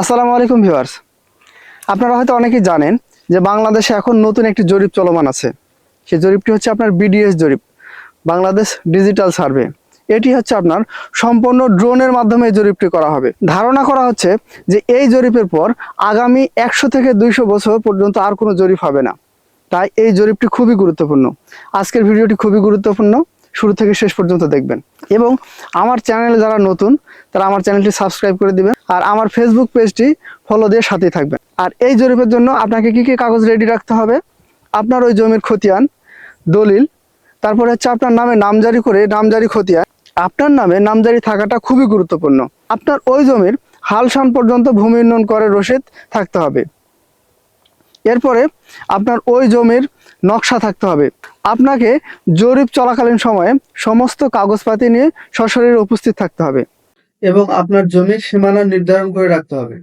আসসালামু আলাইকুম ভিউয়ার্স। আপনারা হয়তো অনেকেই জানেন যে বাংলাদেশে এখন নতুন একটি জরিপ চলমান আছে। সেই জরিপটি হচ্ছে আপনার বিডিএস জরিপ, বাংলাদেশ ডিজিটাল সার্ভে। এটি হচ্ছে আপনার সম্পূর্ণ ড্রোনের মাধ্যমে এই জরিপটি করা হবে। ধারণা করা হচ্ছে যে এই জরিপের পর আগামী একশো থেকে দুইশো বছর পর্যন্ত আর কোনো জরিপ হবে না। তাই এই জরিপটি খুবই গুরুত্বপূর্ণ। আজকের ভিডিওটি খুবই গুরুত্বপূর্ণ। শুরু থেকে শেষ পর্যন্ত দেখবেন। এবং আমার চ্যানেলে যারা নতুন, তারা আমার চ্যানেলটি সাবস্ক্রাইব করে দিবেন। আর আমার ফেসবুক পেজটি ফলো দিয়ে সাথেই থাকবেন। আর এই জরিপের জন্য আপনাকে কি কি কাগজ রেডি রাখতে হবে? আপনার ওই জমির খতিয়ান, দলিল, তারপরে হচ্ছে আপনার নামে নামজারি করে নামজারি খতিয়ান। আপনার নামে নামজারি থাকাটা খুবই গুরুত্বপূর্ণ। আপনার ওই জমির হালসান পর্যন্ত ভূমি উন্নয়ন করে রসিদ থাকতে হবে। এরপরে আপনার ওই জমির নকশা থাকতে হবে। আপনাকে জরিপ চলাকালীন সময়ে সমস্ত কাগজপাতি নিয়ে সশরীরে উপস্থিত থাকতে হবে। এবং আপনার জমির সীমানা নির্ধারণ করে রাখতে হবে।